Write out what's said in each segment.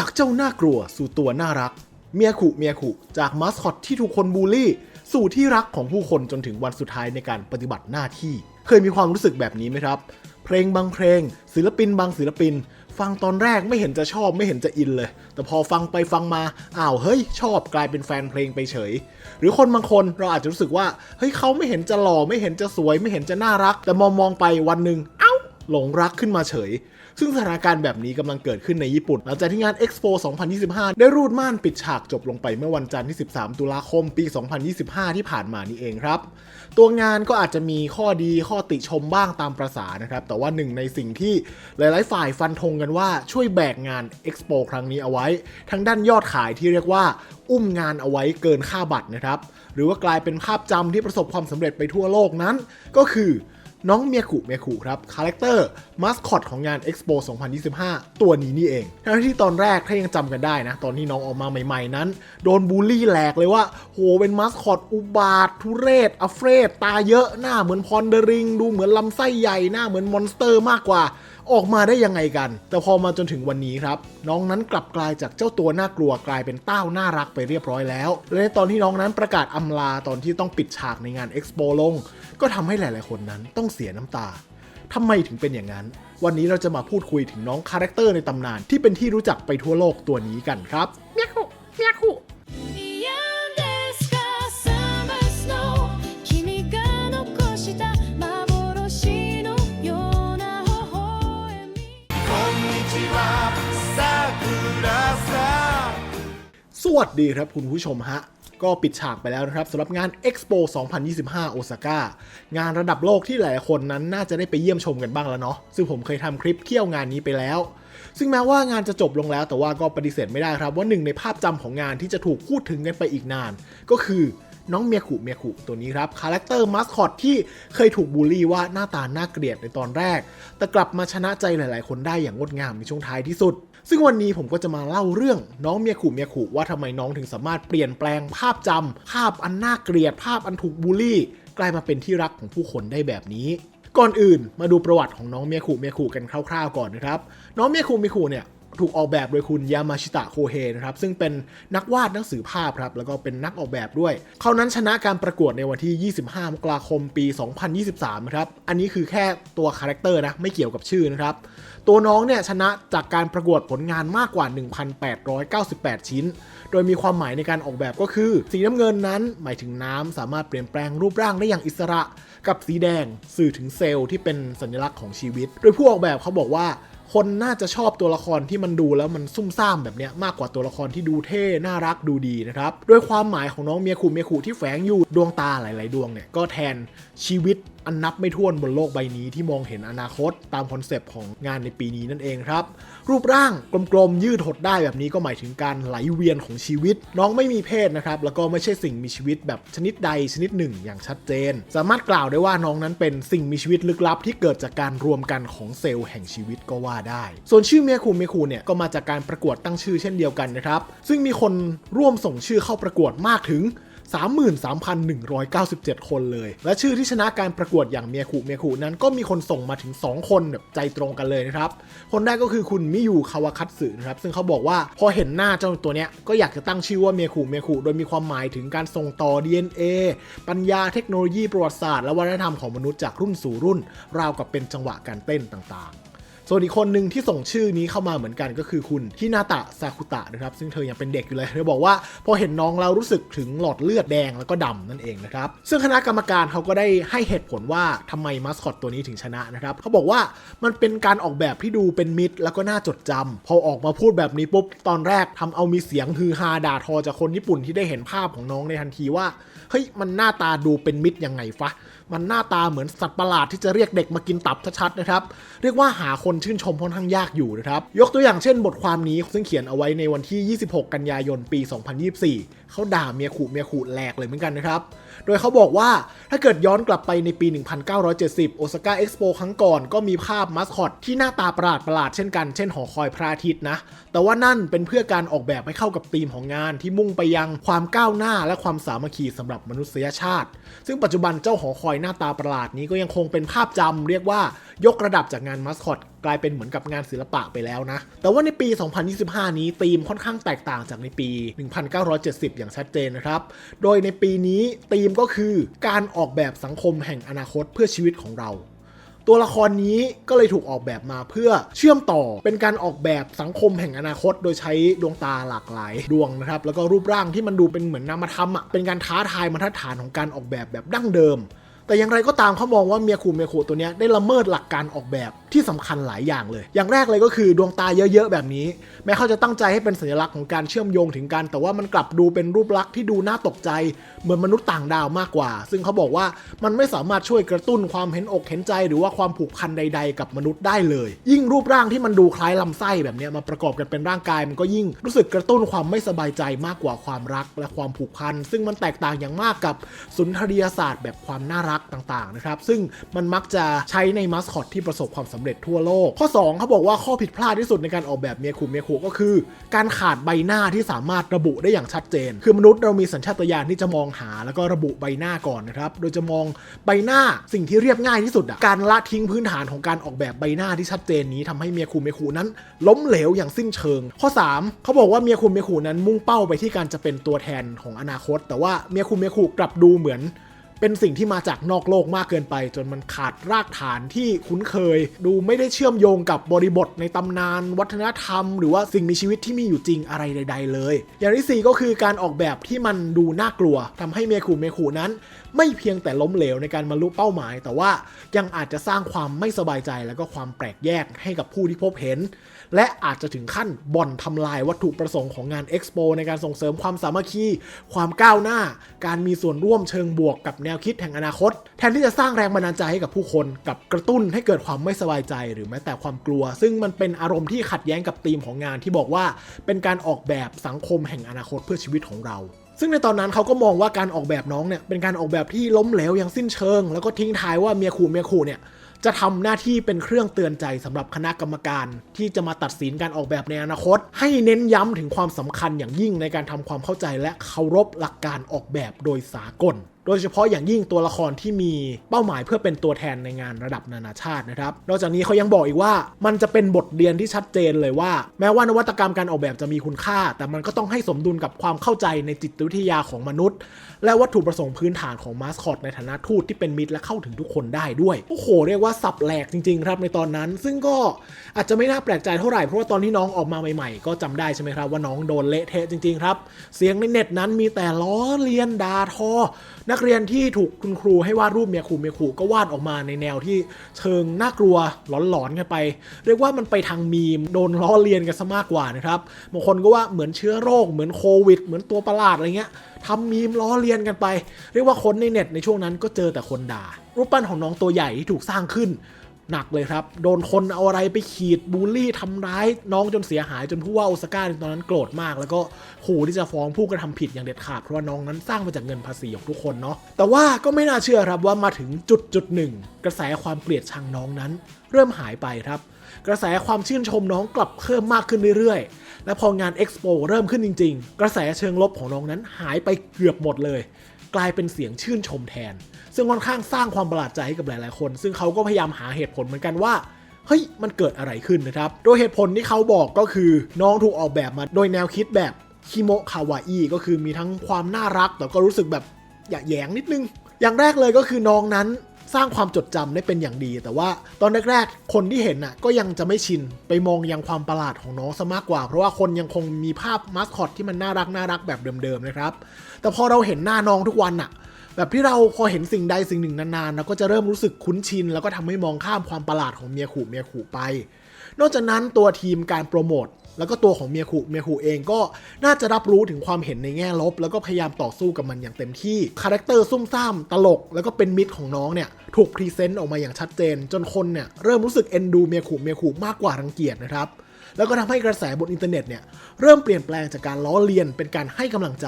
จากเจ้าน่ากลัวสู่ตัวน่ารัก เมียขุเมียขุจากมาสคอตที่ถูกคนบูลลี่ สู่ที่รักของผู้คนจนถึงวันสุดท้ายในการปฏิบัติหน้าที่ เคยมีความรู้สึกแบบนี้ไหมครับ เพลงบางเพลง ศิลปินบางศิลปิน ฟังตอนแรกไม่เห็นจะชอบไม่เห็นจะอินเลย แต่พอฟังไปฟังมาอ้าวเฮ้ย ชอบกลายเป็นแฟนเพลงไปเฉย หรือคนบางคนเราอาจจะรู้สึกว่าเฮ้ยเขาไม่เห็นจะหล่อไม่เห็นจะสวย ไม่เห็นจะน่ารัก แต่มองมองไปวันหนึ่ง หลงรักขึ้นมาเฉย ซึ่งสถานการณ์แบบนี้กำลังเกิดขึ้นในญี่ปุ่น หลังจากที่งาน Expo 2025 ได้รูดม่านปิดฉากจบลงไปเมื่อวันจันทร์ที่ 13 ตุลาคมปี 2025 ที่ผ่านมานี่เองครับ ตัวงานก็อาจจะมีข้อดีข้อติชมบ้างตามประษานะครับ แต่ว่าหนึ่งในสิ่งที่หลาย ๆ ฝ่ายฟันธงกันว่าช่วยแบกงาน Expo ครั้งนี้เอาไว้ ทั้งด้านยอดขายที่เรียกว่าอุ้มงานเอาไว้เกินค่าบัตรนะครับ หรือว่ากลายเป็นภาพจำที่ประสบความสำเร็จไปทั่วโลกนั้น ก็คือ น้องเมียคุเมียคุครับคาแรคเตอร์มาสคอตของงาน Expo 2025 ตัวนี้นี่เองทั้งที่ตอนแรกถ้ายังจำกันได้นะ ตอนที่น้องออกมาใหม่ๆนั้น โดนบูลลี่แหลกเลยว่า โหเป็นมาสคอตอุบาท ทุเรศอเฟรดตาเยอะหน้าเหมือนพอนเดริง ดูเหมือนลำไส้ใหญ่หน้าเหมือนมอนสเตอร์มากกว่า ออกมาได้ยังไงกัน แต่พอมาจนถึงวันนี้ครับ น้องนั้นกลับกลายจากเจ้าตัวน่ากลัวกลายเป็นเต้าน่ารักไปเรียบร้อยแล้ว และในตอนที่น้องนั้นประกาศอำลาตอนที่ต้องปิดฉากในงาน Expo ลง ก็ทำให้หลาย ๆ คนนั้นต้องเสียน้ำตาทำไมถึงเป็นอย่างนั้น วันนี้เราจะมาพูดคุยถึงน้องคาแรคเตอร์ในตำนานที่เป็นที่รู้จักไปทั่วโลกตัวนี้กันครับเมียคุเมียคุ วัสดีครับคุณผู้ชมฮะ ก็ปิดฉากไปแล้วนะครับสำหรับงาน Expo 2025 โอซาก้างานระดับโลกที่หลายคนนั้นน่าจะได้ไปเยี่ยมชมกันบ้างแล้วเนาะซึ่งผมเคยทำคลิปเที่ยวงานนี้ไปแล้ว ซึ่งแม้ว่างานจะจบลงแล้วแต่ว่าก็ปฏิเสธไม่ได้ครับ ว่าหนึ่งในภาพจำของงานที่จะถูกพูดถึงกันไปอีกนาน ก็คือน้องเมียคุเมียคุตัวนี้ครับคาแรคเตอร์มาสคอตที่เคยถูกบูลลี่ว่าหน้าตาน่าเกลียดในตอนแรก แต่กลับมาชนะใจหลาย ๆ คนได้อย่างงดงามในช่วงท้ายที่สุด ซึ่งวันนี้ผมก็จะมาเล่าเรื่องน้องเมียขู่เมียขู่ว่าทำไมน้องถึงสามารถเปลี่ยนแปลงภาพจำภาพอันน่าเกลียด ภาพอันถูกบูลลี่ กลายมาเป็นที่รักของผู้คนได้แบบนี้ก่อนอื่นมาดูประวัติของน้องเมียขู่เมียขู่กันคร่าวๆก่อนนะครับ น้องเมียขู่เมียขู่เนี่ย ถูกออกแบบโดยคุณยามาชิตะโคเฮนะครับ ซึ่งเป็นนักวาดหนังสือภาพครับ แล้วก็เป็นนักออกแบบด้วย เขานั้นชนะการประกวดในวันที่ 25 มกราคมปี 2023นะครับ อันนี้คือแค่ตัวคาแรคเตอร์นะ ไม่เกี่ยวกับชื่อนะครับ ตัวน้องเนี่ยชนะจากการประกวดผลงานมากกว่า 1,898 ชิ้น โดยมีความหมายในการออกแบบก็คือ สีน้ำเงินนั้น หมายถึงน้ำสามารถเปลี่ยนแปลงรูปร่างได้อย่างอิสระ กับสีแดง สื่อถึงเซลล์ที่เป็นสัญลักษณ์ของชีวิต โดยผู้ออกแบบเขาบอกว่า คนน่าจะชอบตัวละครที่มันดูแล้วมันซุ่มซ่ามแบบเนี้ยมากกว่าตัวละครที่ดูเท่น่ารักดูดีนะครับโดยความหมายของน้องเมียคุเมียคุที่แฝงอยู่ดวงตาหลาย ๆ ดวงเนี่ยก็แทนชีวิต อันนับไม่ถ้วนบนโลกใบนี้ที่มองเห็นอนาคตตามคอนเซปต์ของงานในปีนี้นั่นเองครับ รูปร่างกลมๆยืดหดได้แบบนี้ก็หมายถึงการไหลเวียนของชีวิต น้องไม่มีเพศนะครับ แล้วก็ไม่ใช่สิ่งมีชีวิตแบบชนิดใดชนิดหนึ่งอย่างชัดเจน สามารถกล่าวได้ว่าน้องนั้นเป็นสิ่งมีชีวิตลึกลับ ที่เกิดจากการรวมกันของเซลล์แห่งชีวิตก็ว่าได้ ส่วนชื่อเมียคูเมียคูเนี่ยก็มาจากการประกวดตั้งชื่อเช่นเดียวกันนะครับซึ่งมีคนร่วมส่งชื่อเข้าประกวดมากถึง 33,197 คนเลย และชื่อที่ชนะการประกวดอย่างเมียคุเมียคุนั้นก็มีคนส่งมาถึง 2 คนแบบใจตรงกันเลยนะครับ คนแรกก็คือคุณมิยูคาวาคัตสึนะครับ ซึ่งเขาบอกว่าพอเห็นหน้าเจ้าตัวเนี้ยก็อยากจะตั้งชื่อว่าเมียคุเมียคุโดยมีความหมายถึงการส่งต่อ DNA ปัญญาเทคโนโลยีประวัติศาสตร์และวัฒนธรรมของมนุษย์จากรุ่นสู่รุ่น ราวกับเป็นจังหวะการเต้นต่างๆ ส่วนอีกคนหนึ่งที่ส่งชื่อนี้เข้ามาเหมือนกันก็คือคุณฮินาตะซาคุตะนะครับ ซึ่งเธอยังเป็นเด็กอยู่เลย เธอบอกว่าพอเห็นน้องเรารู้สึกถึงหลอดเลือดแดงแล้วก็ดำนั่นเองนะครับ ซึ่งคณะกรรมการเขาก็ได้ให้เหตุผลว่าทำไมมาสคอตตัวนี้ถึงชนะนะครับเขาบอกว่ามันเป็นการออกแบบที่ดูเป็นมิตรแล้วก็น่าจดจำพอออกมาพูดแบบนี้ปุ๊บตอนแรกทำเอามีเสียงฮือฮาด่าทอจากคนญี่ปุ่นที่ได้เห็นภาพของน้องในทันทีว่าเฮ้ยมันหน้าตาดูเป็นมิตรยังไงฟะ มันหน้าตาเหมือนสัตว์ประหลาดที่จะเรียกเด็กมากินตับชัดๆนะครับ เรียกว่าหาคนชื่นชมค่อนข้างยากอยู่นะครับ ยกตัวอย่างเช่นบทความนี้ซึ่งเขียนเอาไว้ในวันที่ 26 กันยายน ปี 2024เขาด่าเมียขู่เมียขู่แหลกเลยเหมือนกันนะครับ โดยเขาบอกว่าถ้าเกิดย้อนกลับไปในปี 1970 โอซาก้าเอ็กซ์โปครั้งก่อนก็มีภาพมัสคอตที่หน้าตาประหลาดประหลาดเช่นกัน เช่นหอคอยพระอาทิตย์นะ แต่ว่านั่นเป็นเพื่อการออกแบบให้เข้ากับธีมของงานที่มุ่งไปยังความก้าวหน้าและความสามัคคีสำหรับมนุษยชาติ ซึ่งปัจจุบันเจ้าหอคอยหน้าตาประหลาดนี้ก็ยังคงเป็นภาพจำเรียกว่ายกระดับจากงานมัสคอตกลายเป็นเหมือนกับงานศิลปะไปแล้วนะ แต่ว่าในปี 2025 นี้ธีมค่อนข้างแตกต่างจากในปี 1970 อย่างชัดเจนนะครับ โดยในปีนี้ธีมก็คือการออกแบบสังคมแห่งอนาคตเพื่อชีวิตของเราตัวละครนี้ก็เลยถูกออกแบบมาเพื่อเชื่อมต่อเป็นการออกแบบสังคมแห่งอนาคต โดยใช้ดวงตาหลากหลายดวงนะครับ แล้วก็รูปร่างที่มันดูเป็นเหมือนนามธรรมอะเป็นการท้าทายมาตรฐานของการออกแบบแบบดั้งเดิม แต่อย่างไรก็ตามเขามองว่าเมียคูเมียคูตัวนี้ได้ละเมิดหลักการออกแบบที่สำคัญหลายอย่างเลย อย่างแรกเลยก็คือดวงตาเยอะๆแบบนี้ แม้เขาจะตั้งใจให้เป็นสัญลักษณ์ของการเชื่อมโยงถึงกัน แต่ว่ามันกลับดูเป็นรูปลักษณ์ที่ดูน่าตกใจ เหมือนมนุษย์ต่างดาวมากกว่า ซึ่งเขาบอกว่ามันไม่สามารถช่วยกระตุ้นความเห็นอกเห็นใจ หรือว่าความผูกพันใด ๆ กับมนุษย์ได้เลย ยิ่งรูปร่างที่มันดูคล้ายลำไส้แบบนี้มาประกอบกันเป็นร่างกาย มันก็ยิ่งรู้สึกกระตุ้นความไม่สบายใจมากกว่าความรักและความผูกพันซึ่งมันแตกต่างอย่างมากกับสุนทรียศาสตร์แบบความน่ารักต่างๆนะครับซึ่งมันมักจะใช้ในมัสคอตที่ประสบความสำเร็จทั่วโลก ข้อ 2เขาบอกว่าข้อผิดพลาดที่สุดในการออกแบบเมียคูเมียคูก็คือ การขาดใบหน้าที่สามารถระบุได้อย่างชัดเจน คือมนุษย์เรามีสัญชาตญาณที่จะมองหาแล้วก็ระบุใบหน้าก่อนนะครับ โดยจะมองใบหน้าสิ่งที่เรียบง่ายที่สุดอะการละทิ้งพื้นฐานของการออกแบบใบหน้าที่ชัดเจนนี้ทำให้เมียคูเมียคูนั้น ล้มเหลวอย่างสิ้นเชิง ข้อ 3เขาบอกว่าเมียคูเมียคูนั้นมุ่งเป้าไปที่การจะเป็นตัวแทนของอนาคต แต่ว่าเมียคูเมียคูกลับดูเหมือน เป็นสิ่งที่มาจากนอกโลกมากเกินไป จนมันขาดรากฐานที่คุ้นเคย ดูไม่ได้เชื่อมโยงกับบริบทในตำนาน วัฒนธรรม หรือว่าสิ่งมีชีวิตที่มีอยู่จริงอะไรใด ๆ เลย อย่างที่ 4 ก็คือการออกแบบที่มันดูน่ากลัวทำให้เมคุเมคุนั้น ไม่เพียงแต่ล้มเหลวในการบรรลุเป้าหมาย แต่ว่ายังอาจจะสร้างความไม่สบายใจ แล้วก็ความแปลกแยกให้กับผู้ที่พบเห็น และอาจจะถึงขั้นบ่อนทำลายวัตถุประสงค์ของงานเอ็กซ์โปในการส่งเสริมความสามัคคี ความก้าวหน้า การมีส่วนร่วมเชิงบวกกับแนวคิดแห่งอนาคต แทนที่จะสร้างแรงบันดาลใจให้กับผู้คน กับกระตุ้นให้เกิดความไม่สบายใจหรือแม้แต่ความกลัว ซึ่งมันเป็นอารมณ์ที่ขัดแย้งกับธีมของงานที่บอกว่า เป็นการออกแบบสังคมแห่งอนาคตเพื่อชีวิตของเราซึ่งในตอนนั้นเขาก็มองว่าการออกแบบน้องเนี่ยเป็นการออกแบบที่ล้มเหลวอย่างสิ้นเชิง แล้วก็ทิ้งท้ายว่าเมียขู่เมียขู่เนี่ย จะทำหน้าที่เป็นเครื่องเตือนใจสำหรับคณะกรรมการ ที่จะมาตัดสินการออกแบบในอนาคต ให้เน้นย้ำถึงความสำคัญอย่างยิ่งในการทำความเข้าใจและเคารพหลักการออกแบบโดยสากล โดยเฉพาะอย่างยิ่งตัวละครที่มีเป้าหมายเพื่อเป็นตัวแทนในงานระดับนานาชาตินะครับ นอกจากนี้เขายังบอกอีกว่ามันจะเป็นบทเรียนที่ชัดเจนเลยว่า แม้ว่านวัตกรรมการออกแบบจะมีคุณค่า แต่มันก็ต้องให้สมดุลกับความเข้าใจในจิตวิทยาของมนุษย์ และวัตถุประสงค์พื้นฐานของมาสคอตในฐานะทูตที่เป็นมิตรและเข้าถึงทุกคนได้ด้วยโอ้โหเรียกว่าสับแหลกจริงๆครับในตอนนั้น ซึ่งก็อาจจะไม่น่าแปลกใจเท่าไหร่เพราะว่าตอนที่น้องออกมาใหม่ๆ ก็จำได้ใช่ไหมครับว่าน้องโดนเละเทะจริงๆครับ เสียงในเน็ตนั้นมีแต่ล้อเลียนด่าทอนักเรียนที่ถูกคุณครูให้วาดรูปเมียครูเมียครูก็วาดออกมาในแนวที่เชิงน่ากลัวหลอนๆกันไป เรียกว่ามันไปทางมีมโดนล้อเลียนกันซะมากกว่านะครับบางคนก็ว่าเหมือนเชื้อโรคเหมือนโควิด เหมือนตัวประหลาดอะไรเงี้ยทำมีมล้อเลียนกันไป เรียกว่าคนในเน็ตในช่วงนั้นก็เจอแต่คนด่า รูปปั้นของน้องตัวใหญ่ที่ถูกสร้างขึ้น หนักเลยครับ โดนคนเอาอะไรไปขีดบูลลี่ทำร้ายน้องจนเสียหายจนผู้ว่าโอซาก้าในตอนนั้นโกรธมาก แล้วก็ขู่ที่จะฟ้องผู้กระทำผิดอย่างเด็ดขาด เพราะว่าน้องนั้นสร้างมาจากเงินภาษีของทุกคนเนาะแต่ว่าก็ไม่น่าเชื่อครับว่ามาถึงจุดจุดหนึ่งกระแสความเกลียดชังน้องนั้น เริ่มหายไปครับ กระแสความชื่นชมน้องกลับเพิ่มมากขึ้นเรื่อยๆ และพองานเอ็กซ์โปเริ่มขึ้นจริง ๆ กระแสเชิงลบของน้องนั้นหายไปเกือบหมดเลย กลายเป็นเสียงชื่นชมแทน ซึ่งค่อนข้างสร้างความประหลาดใจให้กับหลาย ๆ คน ซึ่งเขาก็พยายามหาเหตุผลเหมือนกันว่าเฮ้ยมันเกิดอะไรขึ้นนะครับ โดยเหตุผลที่เขาบอกก็คือน้องถูกออกแบบมาโดยแนวคิดแบบคิโมคาวาอีก็คือมีทั้งความน่ารักแต่ก็รู้สึกแบบหยะแยงนิดนึง อย่างแรกเลยก็คือน้องนั้น สร้างความจดจำได้เป็นอย่างดี แต่ว่าตอนแรกๆ คนที่เห็นน่ะก็ยังจะไม่ชินไปมองยังความประหลาดของน้องซะมากกว่า เพราะว่าคนยังคงมีภาพมาสคอตที่มันน่ารักน่ารักแบบเดิมๆนะครับ แต่พอเราเห็นหน้าน้องทุกวันน่ะแบบที่เราพอเห็นสิ่งใดสิ่งหนึ่งนานๆเราก็จะเริ่มรู้สึกคุ้นชิน แล้วก็ทำให้มองข้ามความประหลาดของเมียขู่เมียขู่ไป นอกจากนั้นตัวทีมการโปรโมท แล้วก็ตัวของเมียคุเมียคุเองก็น่าจะรับรู้ถึงความเห็นในแง่ลบ แล้วก็พยายามต่อสู้กับมันอย่างเต็มที่คาแรคเตอร์ซุ่มซ่ามตลก แล้วก็เป็นมิตรของน้องเนี่ยถูกพรีเซนต์ออกมาอย่างชัดเจน จนคนเนี่ยเริ่มรู้สึกเอ็นดูเมียคุเมียคุมากกว่ารังเกียจนะครับแล้วก็ทำให้กระแสบนอินเทอร์เน็ตเนี่ยเริ่มเปลี่ยนแปลงจากการล้อเลียนเป็นการให้กำลังใจ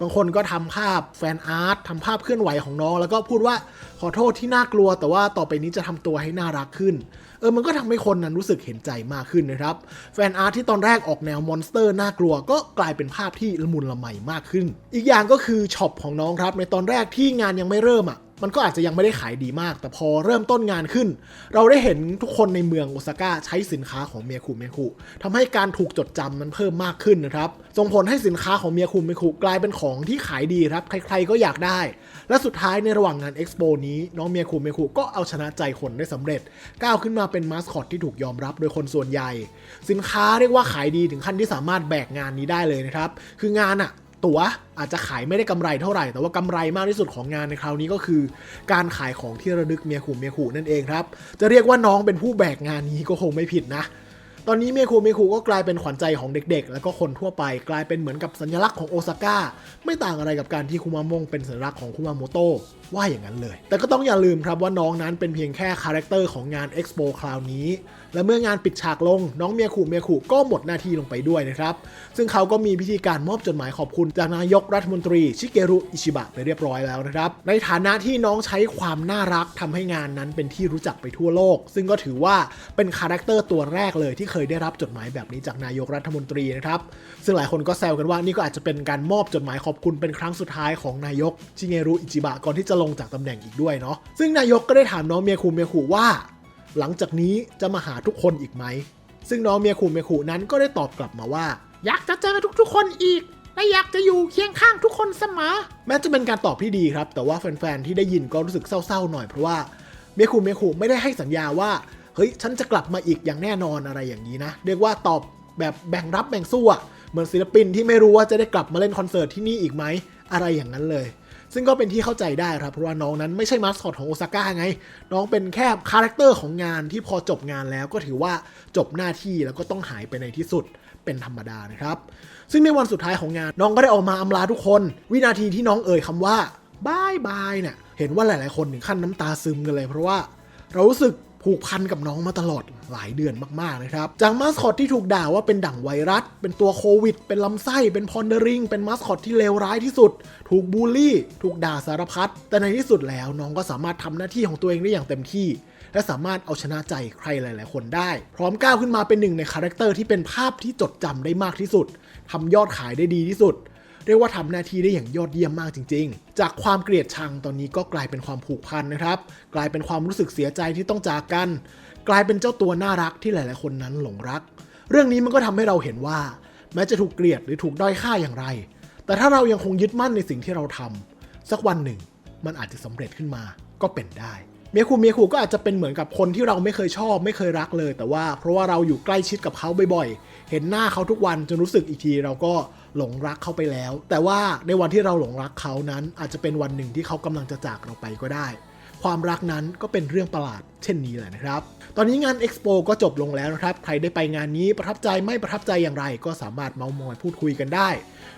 บางคนก็ทำภาพแฟนอาร์ตทำภาพเคลื่อนไหวของน้อง แล้วก็พูดว่าขอโทษที่น่ากลัว แต่ว่าต่อไปนี้จะทำตัวให้น่ารักขึ้นเออมันก็ทำให้คนนั้นรู้สึกเห็นใจมากขึ้นนะครับ แฟนอาร์ตที่ตอนแรกออกแนวมอนสเตอร์น่ากลัว ก็กลายเป็นภาพที่ละมุนละไมมากขึ้น อีกอย่างก็คือช็อปของน้องครับในตอนแรกที่งานยังไม่เริ่มอะ มันก็อาจจะยังไม่ได้ขายดีมาก แต่พอเริ่มต้นงานขึ้น เราได้เห็นทุกคนในเมืองโอซาก้าใช้สินค้าของเมียคุเมียคุทำให้การถูกจดจำนั้นเพิ่มมากขึ้นนะครับส่งผลให้สินค้าของเมียคุเมียคุกลายเป็นของที่ขายดีครับใครๆก็อยากได้ และสุดท้ายในระหว่างงานเอ็กซ์โปนี้น้องเมียคุเมียคุก็เอาชนะใจคนได้สำเร็จ ก้าวขึ้นมาเป็นมาสคอตที่ถูกยอมรับโดยคนส่วนใหญ่ สินค้าเรียกว่าขายดีถึงขั้นที่สามารถแบกงานนี้ได้เลยนะครับคืองานอะ ตั๋วอาจจะขายไม่ได้กำไรเท่าไหร่ แต่ว่ากำไรมากที่สุดของงานในคราวนี้ก็คือ การขายของที่ระลึกเมียขู่เมียขู่นั่นเองครับ จะเรียกว่าน้องเป็นผู้แบกงานนี้ก็คงไม่ผิดนะ ตอนนี้เมียคูเมียคูก็กลายเป็นขวัญใจของเด็กๆ แล้วก็คนทั่วไปกลายเป็นเหมือนกับสัญลักษณ์ของโอซาก้าไม่ต่างอะไรกับการที่คุมามงเป็นสัญลักษณ์ของคุมาโมโตะว่าอย่างนั้นเลย แต่ก็ต้องอย่าลืมครับว่าน้องนั้นเป็นเพียงแค่คาแรคเตอร์ของงานเอ็กซ์โปคราวนี้ และเมื่องานปิดฉากลง น้องเมียขู่เมียขู่ก็หมดหน้าที่ลงไปด้วยนะครับ ซึ่งเขาก็มีพิธีการมอบจดหมายขอบคุณจากนายกรัฐมนตรีชิเกรุอิชิบะไปเรียบร้อยแล้วนะครับ ในฐานะที่น้องใช้ความน่ารักทำให้งานนั้นเป็นที่รู้จักไปทั่วโลก ซึ่งก็ถือว่าเป็นคาแรคเตอร์ตัวแรกเลยที่เคยได้รับจดหมายแบบนี้จากนายกรัฐมนตรีนะครับ ซึ่งหลายคนก็แซวกันว่านี่ก็อาจจะเป็นการมอบจดหมายขอบคุณเป็นครั้งสุดท้ายของนายกชิเกรุอิจิบะก่อนที่จะลงจากตำแหน่งอีกด้วยเนาะ ซึ่งนายกก็ได้ถามน้องเมียคูเมียคูว่า หลังจากนี้จะมาหาทุกคนอีกไหม ซึ่งน้องเมียคูเมียคูนั้นก็ได้ตอบกลับมาว่า อยากจะเจอทุกๆ คนอีก และอยากจะอยู่เคียงข้างทุกคนเสมอ แม้จะเป็นการตอบที่ดีครับ แต่ว่าแฟนๆที่ได้ยินก็รู้สึกเศร้าๆหน่อยเพราะว่าเมียคูเมียคูไม่ได้ให้สัญญาว่า เฮ้ยฉันจะกลับมาอีกอย่างแน่นอนอะไรอย่างนี้นะ เรียกว่าตอบแบบแบ่งรับแบ่งสู้อะเหมือนศิลปินที่ไม่รู้ว่าจะได้กลับมาเล่นคอนเสิร์ตที่นี่อีกไหมอะไรอย่างนั้นเลย ซึ่งก็เป็นที่เข้าใจได้ครับ เพราะว่าน้องนั้นไม่ใช่มาสคอตของโอซาก้าไง น้องเป็นแค่คาแรคเตอร์ของงานที่พอจบงานแล้วก็ถือว่าจบหน้าที่แล้วก็ต้องหายไปในที่สุดเป็นธรรมดานะครับ ซึ่งในวันสุดท้ายของงานน้องก็ได้ออกมาอำลาทุกคน วินาทีที่น้องเอ่ยคำว่าบายบายเนี่ยเห็นว่าหลาย ๆ คนถึงขั้นน้ำตาซึมกันเลย เพราะว่าเรารู้สึก ผูกพันกับน้องมาตลอดหลายเดือนมากๆนะครับ จากมาสคอตที่ถูกด่าว่าเป็นดั่งไวรัส เป็นตัวโควิด เป็นลำไส้ เป็นพอนเดอริง เป็นมาสคอตที่เลวร้ายที่สุด ถูกบูลลี่ ถูกด่าสารพัด แต่ในที่สุดแล้วน้องก็สามารถทำหน้าที่ของตัวเองได้อย่างเต็มที่ และสามารถเอาชนะใจใครหลาย ๆ คนได้ พร้อมก้าวขึ้นมาเป็นหนึ่งในคาแรคเตอร์ที่เป็นภาพที่จดจำได้มากที่สุดทำยอดขายได้ดีที่สุด เรียกว่าทำหน้าที่ได้อย่างยอดเยี่ยมมากจริง ๆ จากความเกลียดชังตอนนี้ก็กลายเป็นความผูกพันนะครับ กลายเป็นความรู้สึกเสียใจที่ต้องจากกัน กลายเป็นเจ้าตัวน่ารักที่หลาย ๆ คนนั้นหลงรัก เรื่องนี้มันก็ทำให้เราเห็นว่า แม้จะถูกเกลียดหรือถูกด้อยค่าอย่างไร แต่ถ้าเรายังคงยึดมั่นในสิ่งที่เราทำสักวันหนึ่ง มันอาจจะสำเร็จขึ้นมาก็เป็นได้เมียคูเมียคูก็อาจจะเป็นเหมือนกับคนที่เราไม่เคยชอบ ไม่เคยรักเลย แต่ว่าเพราะว่าเราอยู่ใกล้ชิดกับเขาบ่อยๆ เห็นหน้าเขาทุกวันจนรู้สึกอีกทีเราก็หลงรักเขาไปแล้ว แต่ว่าในวันที่เราหลงรักเขานั้น อาจจะเป็นวันหนึ่งที่เขากำลังจะจากเราไปก็ได้ ความรักนั้นก็เป็นเรื่องประหลาดเช่นนี้แหละนะครับ ตอนนี้งาน Expo ก็จบลงแล้วนะครับ ใครได้ไปงานนี้ประทับใจไม่ประทับใจอย่างไร ก็สามารถเมาส์มอยพูดคุยกันได้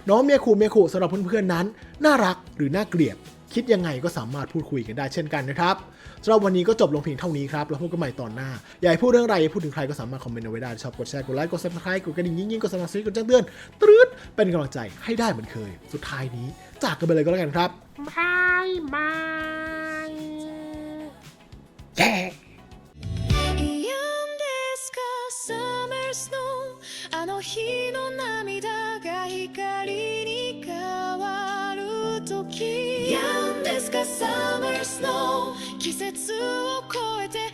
น้องเมียคูเมียคูสำหรับเพื่อนๆนั้น น่ารักหรือน่าเกลียด คิดยังไงก็สามารถพูดคุยกันได้เช่นกันนะครับสำหรับวันนี้ก็จบลงเพียงเท่านี้ครับ แล้วพบกันใหม่ตอนหน้า อยากให้พูดเรื่องอะไรอยากพูดถึงใครก็สามารถคอมเมนต์เอาไว้ได้ ชอบกดแชร์ กดไลค์ กดซับสไครต์กดกระดิ่งยิ่งๆ กดสมัครสกดแจ้งเตือนตรึดเป็นกำลังใจให้ได้เหมือนเคย สุดท้ายนี้ จากกันไปเลยก็แล้วกันครับบายบาย 嫌ですか Summer Snow あの日の涙が光 が Summer Snow 季節を越えて